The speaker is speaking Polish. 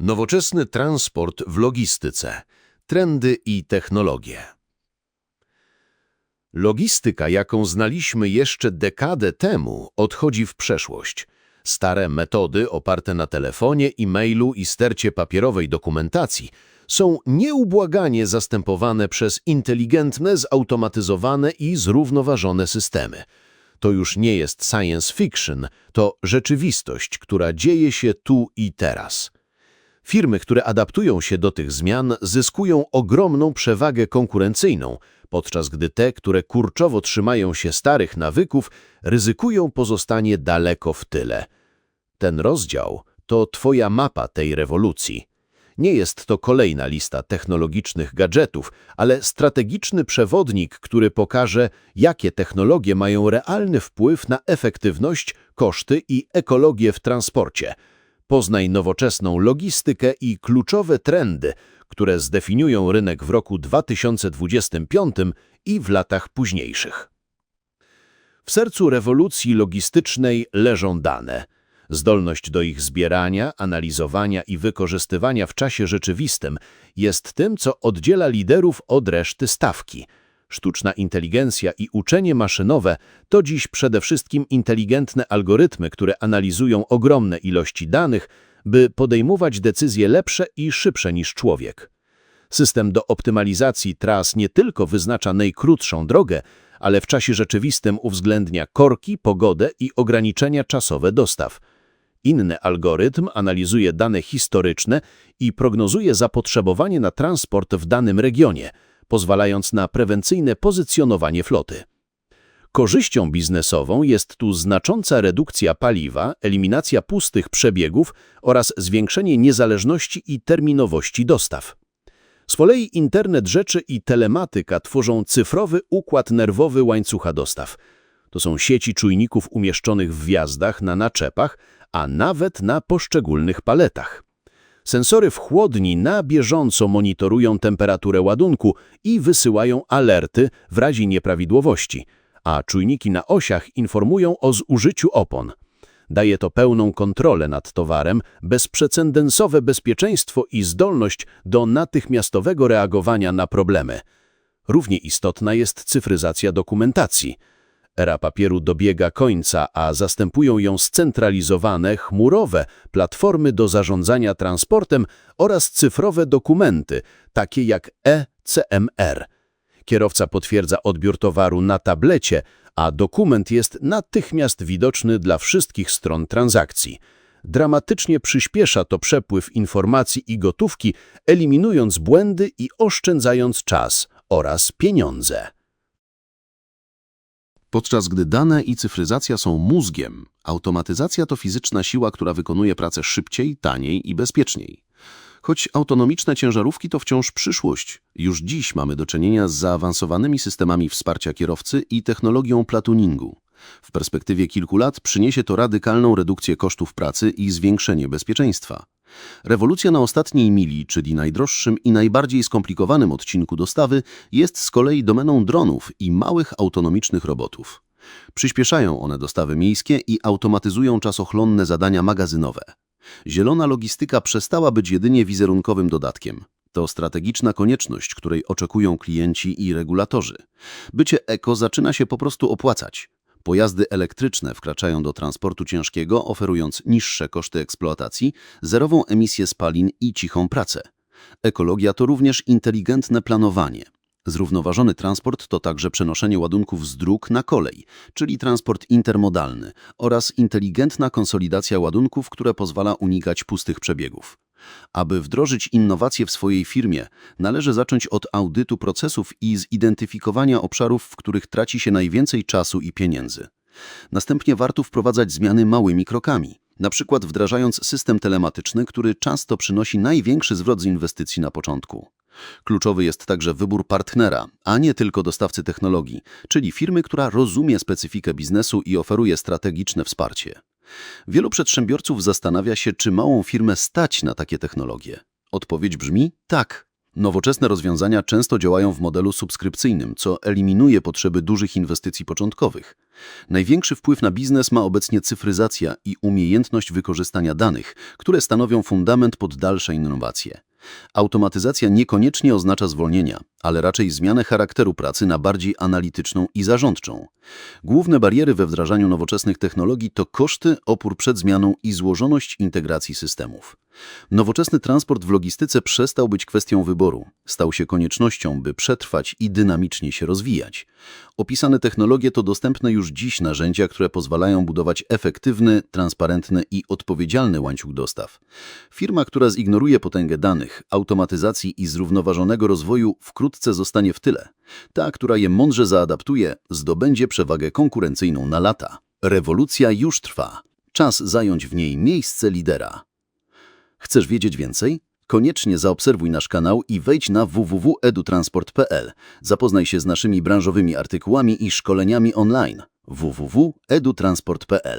Nowoczesny transport w logistyce. Trendy i technologie. Logistyka, jaką znaliśmy jeszcze dekadę temu, odchodzi w przeszłość. Stare metody oparte na telefonie, e-mailu i stercie papierowej dokumentacji są nieubłaganie zastępowane przez inteligentne, zautomatyzowane i zrównoważone systemy. To już nie jest science fiction, to rzeczywistość, która dzieje się tu i teraz. Firmy, które adaptują się do tych zmian, zyskują ogromną przewagę konkurencyjną, podczas gdy te, które kurczowo trzymają się starych nawyków, ryzykują pozostanie daleko w tyle. Ten rozdział to Twoja mapa tej rewolucji. Nie jest to kolejna lista technologicznych gadżetów, ale strategiczny przewodnik, który pokaże, jakie technologie mają realny wpływ na efektywność, koszty i ekologię w transporcie. Poznaj nowoczesną logistykę i kluczowe trendy, które zdefiniują rynek w roku 2025 i w latach późniejszych. W sercu rewolucji logistycznej leżą dane. Zdolność do ich zbierania, analizowania i wykorzystywania w czasie rzeczywistym jest tym, co oddziela liderów od reszty stawki. Sztuczna inteligencja i uczenie maszynowe to dziś przede wszystkim inteligentne algorytmy, które analizują ogromne ilości danych, by podejmować decyzje lepsze i szybsze niż człowiek. System do optymalizacji tras nie tylko wyznacza najkrótszą drogę, ale w czasie rzeczywistym uwzględnia korki, pogodę i ograniczenia czasowe dostaw. Inny algorytm analizuje dane historyczne i prognozuje zapotrzebowanie na transport w danym regionie, pozwalając na prewencyjne pozycjonowanie floty. Korzyścią biznesową jest tu znacząca redukcja paliwa, eliminacja pustych przebiegów oraz zwiększenie niezależności i terminowości dostaw. Z kolei internet rzeczy i telematyka tworzą cyfrowy układ nerwowy łańcucha dostaw. To są sieci czujników umieszczonych w wjazdach, na naczepach, a nawet na poszczególnych paletach. Sensory w chłodni na bieżąco monitorują temperaturę ładunku i wysyłają alerty w razie nieprawidłowości, a czujniki na osiach informują o zużyciu opon. Daje to pełną kontrolę nad towarem, bezprecedensowe bezpieczeństwo i zdolność do natychmiastowego reagowania na problemy. Równie istotna jest cyfryzacja dokumentacji. Era papieru dobiega końca, a zastępują ją scentralizowane, chmurowe platformy do zarządzania transportem oraz cyfrowe dokumenty, takie jak e-CMR. Kierowca potwierdza odbiór towaru na tablecie, a dokument jest natychmiast widoczny dla wszystkich stron transakcji. Dramatycznie przyspiesza to przepływ informacji i gotówki, eliminując błędy i oszczędzając czas oraz pieniądze. Podczas gdy dane i cyfryzacja są mózgiem, automatyzacja to fizyczna siła, która wykonuje pracę szybciej, taniej i bezpieczniej. Choć autonomiczne ciężarówki to wciąż przyszłość, już dziś mamy do czynienia z zaawansowanymi systemami wsparcia kierowcy i technologią platooningu. W perspektywie kilku lat przyniesie to radykalną redukcję kosztów pracy i zwiększenie bezpieczeństwa. Rewolucja na ostatniej mili, czyli najdroższym i najbardziej skomplikowanym odcinku dostawy, jest z kolei domeną dronów i małych autonomicznych robotów. Przyspieszają one dostawy miejskie i automatyzują czasochłonne zadania magazynowe. Zielona logistyka przestała być jedynie wizerunkowym dodatkiem. To strategiczna konieczność, której oczekują klienci i regulatorzy. Bycie eko zaczyna się po prostu opłacać. Pojazdy elektryczne wkraczają do transportu ciężkiego, oferując niższe koszty eksploatacji, zerową emisję spalin i cichą pracę. Ekologia to również inteligentne planowanie. Zrównoważony transport to także przenoszenie ładunków z dróg na kolej, czyli transport intermodalny oraz inteligentna konsolidacja ładunków, która pozwala unikać pustych przebiegów. Aby wdrożyć innowacje w swojej firmie, należy zacząć od audytu procesów i zidentyfikowania obszarów, w których traci się najwięcej czasu i pieniędzy. Następnie warto wprowadzać zmiany małymi krokami, na przykład wdrażając system telematyczny, który często przynosi największy zwrot z inwestycji na początku. Kluczowy jest także wybór partnera, a nie tylko dostawcy technologii, czyli firmy, która rozumie specyfikę biznesu i oferuje strategiczne wsparcie. Wielu przedsiębiorców zastanawia się, czy małą firmę stać na takie technologie. Odpowiedź brzmi tak. Nowoczesne rozwiązania często działają w modelu subskrypcyjnym, co eliminuje potrzeby dużych inwestycji początkowych. Największy wpływ na biznes ma obecnie cyfryzacja i umiejętność wykorzystania danych, które stanowią fundament pod dalsze innowacje. Automatyzacja niekoniecznie oznacza zwolnienia, ale raczej zmianę charakteru pracy na bardziej analityczną i zarządczą. Główne bariery we wdrażaniu nowoczesnych technologii to koszty, opór przed zmianą i złożoność integracji systemów. Nowoczesny transport w logistyce przestał być kwestią wyboru, stał się koniecznością, by przetrwać i dynamicznie się rozwijać. Opisane technologie to dostępne już dziś narzędzia, które pozwalają budować efektywny, transparentny i odpowiedzialny łańcuch dostaw. Firma, która zignoruje potęgę danych, automatyzacji i zrównoważonego rozwoju, wkrótce zostanie w tyle. Ta, która je mądrze zaadaptuje, zdobędzie przewagę konkurencyjną na lata. Rewolucja już trwa. Czas zająć w niej miejsce lidera. Chcesz wiedzieć więcej? Koniecznie zaobserwuj nasz kanał i wejdź na www.edutransport.pl. Zapoznaj się z naszymi branżowymi artykułami i szkoleniami online. www.edutransport.pl